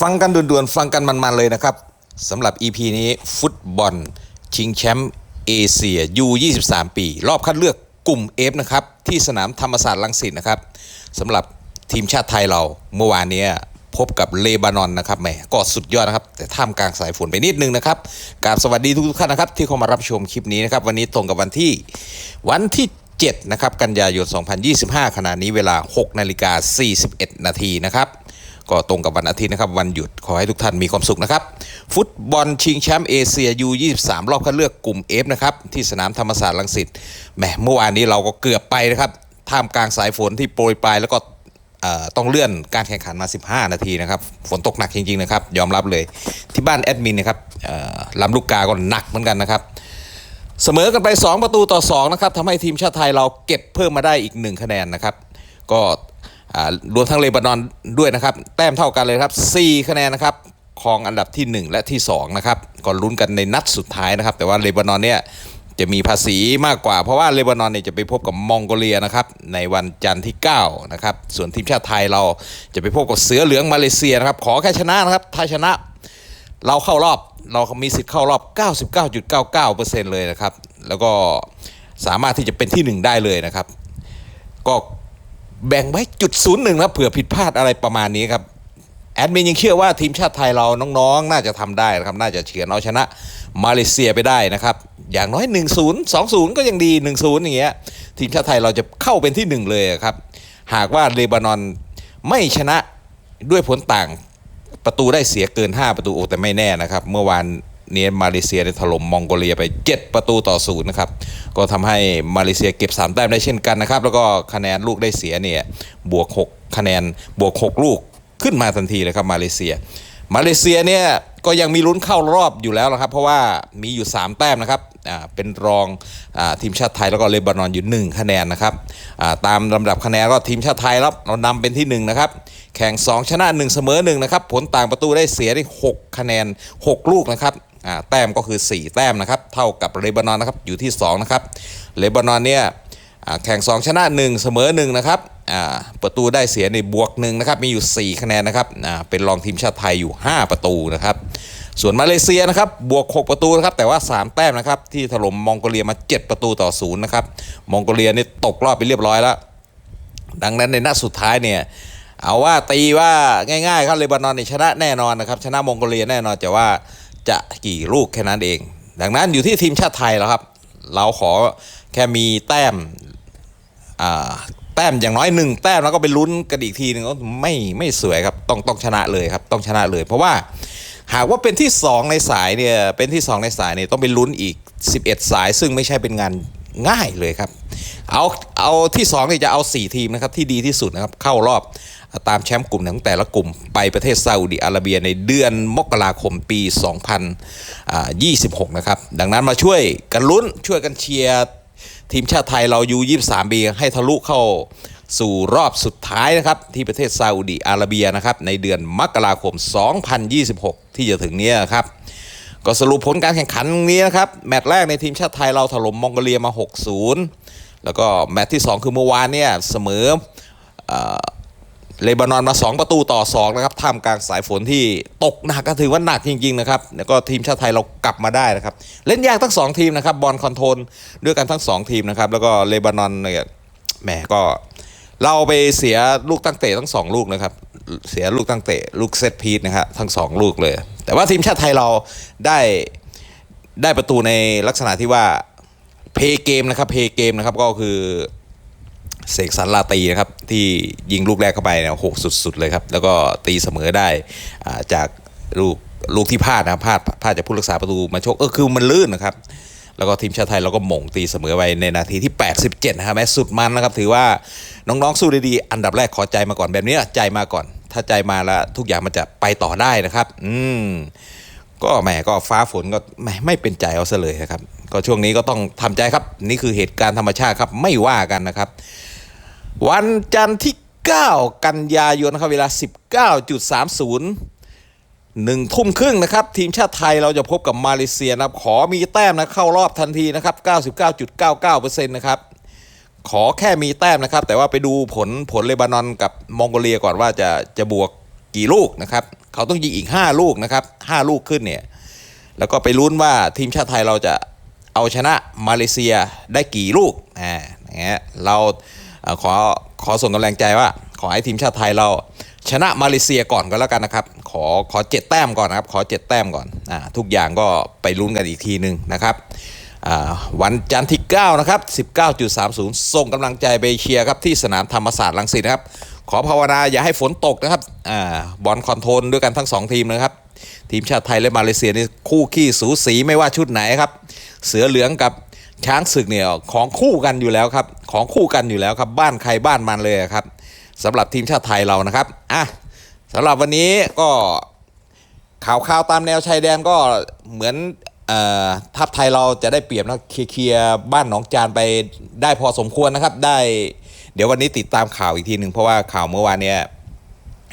ฟังกันด่วนๆ ฟังกันมันๆเลยนะครับสำหรับ EP นี้ฟุตบอล ชิงแชมป์เอเชีย U23 ปี รอบคัดเลือกกลุ่ม F นะครับ ที่สนามธรรมศาสตร์ลังสิตนะครับสำหรับทีมชาติไทยเราเมื่อวานนี้พบกับเลบานอนนะครับแหมก็สุดยอดนะครับ แต่ท่ามกลางสายฝนไปนิดนึงนะครับกราบสวัสดีทุกท่านนะครับ ที่เข้ามารับชมคลิปนี้นะครับ วันนี้ตรงกับวันที่วันที่ 7 นะครับ กันยายน 2025 ขณะนี้เวลา 6 นาฬิกา 41 นาทีนะครับ ก็ตรงกับวันอาทิตย์นะครับ วันหยุดขอให้ทุกท่านมีความสุขนะครับ ฟุตบอลชิงแชมป์เอเชีย U23 รอบคัดเลือกกลุ่ม F นะครับ ที่สนามธรรมศาสตร์ลังสิตแหมเมื่อวานนี้เราก็เกือบไปนะครับท่ามกลางสายฝนที่โปรยปลายแล้วก็ต้องเลื่อนการแข่งขันมา 15 นาทีนะครับ ฝนตกหนักจริงๆนะครับ ยอมรับเลยที่บ้านแอดมินนะครับลำลูกกาก็หนักเหมือนกันนะครับ เสมอกันไป 2 ประตูต่อ 2 นะครับทำให้ทีมชาติไทยเราเก็บเพิ่มมาได้อีก 1 คะแนนนะครับ ก็ รวมทั้งเลบานอนด้วยนะครับ แต้มเท่ากันเลยครับ 4 คะแนนนะครับครองอันดับที่ 1 และที่2นะครับก็ลุ้นกันในนัดสุดท้ายนะครับ แต่ว่าเลบานอนเนี่ยจะมีภาษีมากกว่า เพราะว่าเลบานอนเนี่ยจะไปพบกับมองโกเลียนะครับในวันจันทร์ที่9นะครับส่วนทีมชาติไทยเราจะไปพบกับเสือเหลืองมาเลเซียนะครับขอแค่ชนะนะครับถ้าชนะเราเข้ารอบเรามีสิทธิ์เข้ารอบ 99.99%เลยนะครับ แล้วก็สามารถที่จะเป็นที่หนึ่งได้เลยนะครับ ก็ แบ่งไว้จุดศูนย์หนึ่งนะเผื่อผิดพลาดอะไรประมาณนี้ครับแอดมินยังเชื่อว่าทีมชาติไทยเราน้องๆ น่าจะทำได้นะครับ น่าจะเฉือนเอาชนะมาเลเซียไปได้นะครับ อย่างน้อย 1-0 2-0 ก็ยังดี 1-0 อย่างเงี้ยทีมชาติไทยเราจะเข้าเป็นที่หนึ่งเลยครับ หากว่าเลบานอนไม่ชนะด้วยผลต่างประตูได้เสียเกิน 5 ประตูโอแต่ไม่แน่นะครับ เมื่อวาน นี้มาเลเซียได้ถล่มมองโกเลียไป 7 ประตูต่อศูนย์นะครับ ก็ทำให้มาเลเซียเก็บ 3 แต้มได้เช่นกันนะครับ แล้วก็คะแนนลูกได้เสียเนี่ยบวก 6 คะแนนบวก 6 ลูกขึ้นมาทันทีเลยครับมาเลเซีย มาเลเซียเนี่ยก็ยังมีลุ้นเข้ารอบอยู่แล้วนะครับ เพราะว่ามีอยู่ 3 แต้มนะครับอ่าเป็นรองอาทีมชาติไทยแล้วก็เลบานอนอยู่ 1 คะแนนนะครับอ่าตามลำดับคะแนนก็ทีมชาติไทยรับเรานำเป็นที่ 1 นะครับ แข่ง 2 ชนะ 1 เสมอ1นะครับผลต่างประตูได้เสียได้ 6 คะแนน 6 ลูกนะครับ แต้มก็คือ 4 แต้มนะครับเท่ากับเลบานอนนะครับอยู่ที่2นะครับเลบานอนเนี่ยแข่ง 2 ชนะ 1 เสมอ1นะครับประตูได้เสียในบวก1นะครับมีอยู่ 4 คะแนนนะครับเป็นรองทีมชาติไทยอยู่ 5 ประตูนะครับส่วนมาเลเซียนะครับบวก 6 ประตูนะครับแต่ว่า 3 แต้มนะครับที่ถล่มมองโกเลียมา 7 ประตูต่อ0นะครับมองโกเลียนี่ตกรอบไปเรียบร้อยแล้ว ดังนั้นในนัดสุดท้ายเนี่ยเอาว่าตีว่าง่ายๆครับเลบานอนนี่ชนะแน่นอนนะครับชนะมองโกเลียแน่นอนแต่ว่า จะกี่ลูกแค่นั้นเอง ดังนั้นอยู่ที่ทีมชาติไทยแล้วครับ เราขอแค่มีแต้มแต้มอย่างน้อยหนึ่งแต้มแล้วก็ไปลุ้นกันอีกทีหนึงก็ไม่ไม่สวยครับต้องต้องชนะเลยครับต้องชนะเลย เพราะว่าหากว่าเป็นที่ 2 ในสายเนี่ยเป็นที่ 2 ในสายเนี่ยต้องไปลุ้นอีก 11 สาย ซึ่งไม่ใช่เป็นงานง่ายเลยครับ เอาเอาที่2เนี่ยจะเอา 4 ทีมนะครับที่ดีที่สุดนะครับเข้ารอบ ตามแชมป์กลุ่มของแต่ละกลุ่มไปประเทศซาอุดิอาระเบียในเดือนมกราคมปี 2026 นะครับ ดังนั้นมาช่วยกันลุ้นช่วยกันเชียร์ทีมชาติไทยเรายู23ปีให้ทะลุเข้าสู่รอบสุดท้ายนะครับ ที่ประเทศซาอุดิอาระเบียนะครับ ในเดือนมกราคม 2026 ที่จะถึงนี้นครับ ก็สรุปผลการแข่งขันนี้นะครับ แมตช์แรกในทีมชาติไทยเราถล่มมองโกเลียมา 6-0 แล้วก็แมตช์ที่ 2 คือเมื่อวานเนี่ยเสมอ เลบานอนมา 2 ประตูต่อ2นะครับท่ามกลางสายฝนที่ตกหนักก็ถือว่าหนักจริงๆนะครับแล้วก็ทีมชาติไทยเรากลับมาได้นะครับ เล่นยากทั้ง 2 ทีมนะครับบอลคอนโทรลด้วยกันทั้ง 2 ทีมนะครับแล้วก็เลบานอนเนี่ยแหมก็เราไปเสียลูกตั้งเตะทั้ง 2 ลูกนะครับเสียลูกตั้งเตะลูกเซตพีทนะครับทั้ง 2 ลูกเลย แต่ว่าทีมชาติไทยเราได้ได้ประตูในลักษณะที่ว่าเพย์เกมนะครับเพย์เกมนะครับก็คือ เสกสรรลาตีนะครับที่ยิงลูกแรกเข้าไปเนี่ยหกสุด ๆ เลยครับ แล้วก็ตีเสมอได้จากลูกลูกที่พลาดนะครับพลาดพลาดจากผู้รักษาประตูมาชกเออคือมันลื่นนะครับ แล้วก็ทีมชาติไทยเราก็หม่งตีเสมอไปในนาทีที่ 87 นะครับแม้สุดมันนะครับ ถือว่าน้องๆสู้ได้ดีอันดับแรกขอใจมาก่อนแบบนี้ใจมาก่อน ถ้าใจมาแล้วทุกอย่างมันจะไปต่อได้นะครับ อืมก็แหมก็ฟ้าฝนก็แหมไม่เป็นใจเอาซะเลยนะครับ ก็ช่วงนี้ก็ต้องทำใจครับ นี่คือเหตุการณ์ธรรมชาติครับไม่ว่ากันนะครับ วันจันทร์ที่ 9 กันยายนนะครับเวลา 19.30หนึ่งทุ่มครึ่งนะครับ ทีมชาติไทยเราจะพบกับมาเลเซียนะครับ ขอมีแต้มนะเข้ารอบทันทีนะครับ 99.99%นะครับขอแค่มีแต้มนะครับ แต่ว่าไปดูผลผลเลบานอนกับมองโกเลียก่อนว่าจะจะบวกกี่ลูกนะครับ เขาต้องยิงอีก 5 ลูกนะครับ 5 ลูกขึ้นเนี่ย แล้วก็ไปลุ้นว่าทีมชาติไทยเราจะเอาชนะมาเลเซียได้กี่ลูกอ่าอย่างเงี้ยเรา ขอขอส่งกำลังใจว่า ขอให้ทีมชาติไทยเรา ชนะมาเลเซียก่อนก็แล้วกันนะครับ ขอขอเจ็ดแต้มก่อนนะครับ ขอเจ็ดแต้มก่อนอ่าทุกอย่างก็ไปลุ้นกันอีกทีหนึ่งนะครับวันจันทร์ที่ 9 นะครับ 19.30 ส่งกำลังใจไปเชียร์ครับ ที่สนามธรรมศาสตร์ลังสิตนะครับ ขอภาวนาอย่าให้ฝนตกนะครับอบอลคอนโทรลด้วยกันทั้งสองทีมนะครับ ทีมชาติไทยและมาเลเซียนี่คู่ขี้สูสีไม่ว่าชุดไหนครับ เสือเหลืองกับ ช้างศึกเนี่ยของคู่กันอยู่แล้วครับ ของคู่กันอยู่แล้วครับ บ้านใครบ้านมันเลยครับสำหรับทีมชาติไทยเรานะครับอะสำหรับวันนี้ก็ข่าวข่าวตามแนวชายแดนก็เหมือนเอ่อทัพไทยเราจะได้เปรียบนะเคลียร์บ้านหนองจานไปได้พอสมควรนะครับ ได้ เดี๋ยววันนี้ติดตามข่าวอีกทีหนึ่งเพราะว่าข่าวเมื่อวานเนี่ย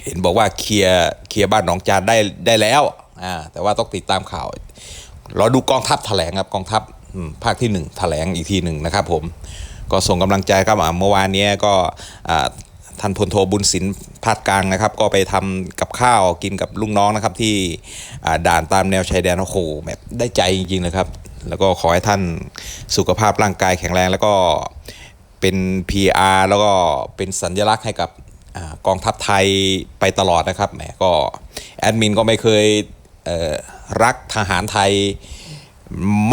เห็นบอกว่าเคลียร์เคลียร์บ้านหนองจานได้ได้แล้วอ่าแต่ว่าต้องติดตามข่าวรอดูกองทัพแถลงครับกองทัพ ภาคที่หนึ่งแถลงอีกทีหนึ่งนะครับผมก็ส่งกำลังใจครับเมื่อวานนี้ก็ท่านพลโทบุญสินภาคกลางนะครับ ก็ไปทำกับข้าวกินกับลุงน้องนะครับ ที่ด่านตามแนวชายแดนโอ้โหแบบได้ใจจริงๆเลยครับ แล้วก็ขอให้ท่านสุขภาพร่างกายแข็งแรงแล้วก็เป็น PR แล้วก็เป็นสัญลักษณ์ให้กับอกองทัพไทยไปตลอดนะครับแหมก็แอดมินก็ไม่เคยเรักทหารไทย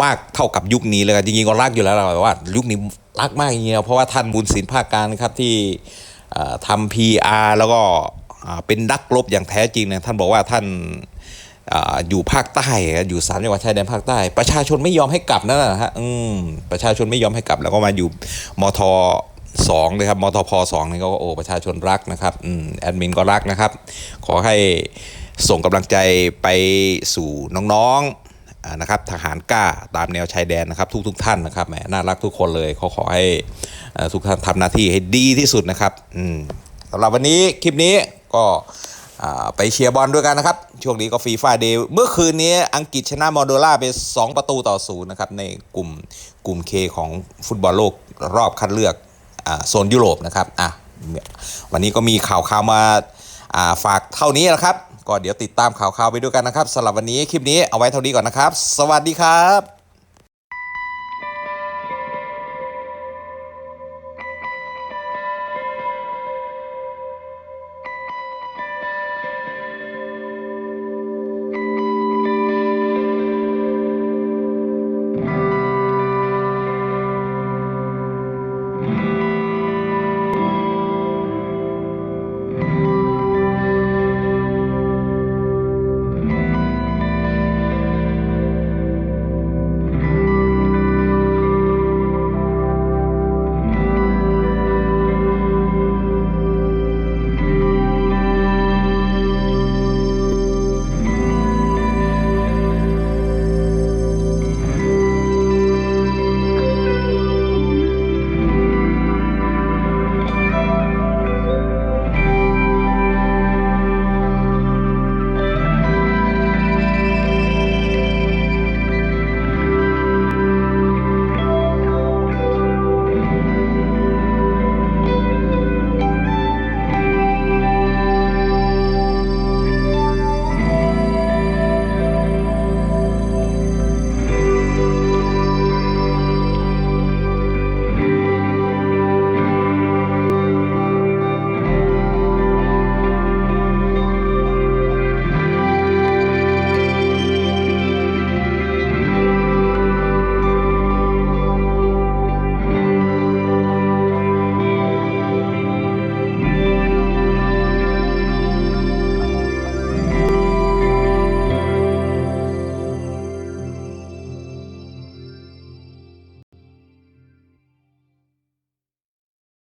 มากเท่ากับยุคนี้เลยครับจริงๆก็รักอยู่แล้วแต่ว่า ยุคนี้รักมากจริงๆเพราะว่าท่านบุญศิลป์ภาคกางนะครับที่เอ่อทำ PR แล้วก็เป็นนักรบอย่างแท้จริงนะท่านบอกว่าท่านออยู่ภาคใต้อยู่สามจังหวัดชายแดนภาคใต้ ประชาชนไม่ยอมให้กลับนั่นแหละฮะประชาชนไม่ยอมให้กลับ แล้วก็มาอยู่มทสองเลยครับมทพสองนี่ก็โอ้ประชาชนรักนะครับอแอดมินก็รักนะครับ ขอให้ส่งกำลังใจไปสู่น้องๆ นะครับทหารกล้าตามแนวชายแดนนะครับ ทุกๆทท่านนะครับแหมน่ารักทุกคนเลยเขาขอให้ทุกท่านทำหน้าที่ให้ดีที่สุดนะครับสำหรับวันนี้คลิปนี้ก็ไปเชียร์บอลด้วยกันนะครับ ช่วงนี้ก็ฟีฟ่าเดย์เมื่อคืนนี้อังกฤษชนะมอโดลาไป 2 ประตูต่อศูนย์นะครับ ในกลุ่มกลุ่ม K ของฟุตบอลโลกรอบคัดเลือกอโซนยุโรปนะครับอะวันนี้ก็มีข่าวข่าวมาฝากเท่านี้นะครับ ก็เดี๋ยวติดตามข่าวๆไปด้วยกันนะครับสำหรับวันนี้คลิปนี้เอาไว้เท่านี้ก่อนนะครับ สวัสดีครับ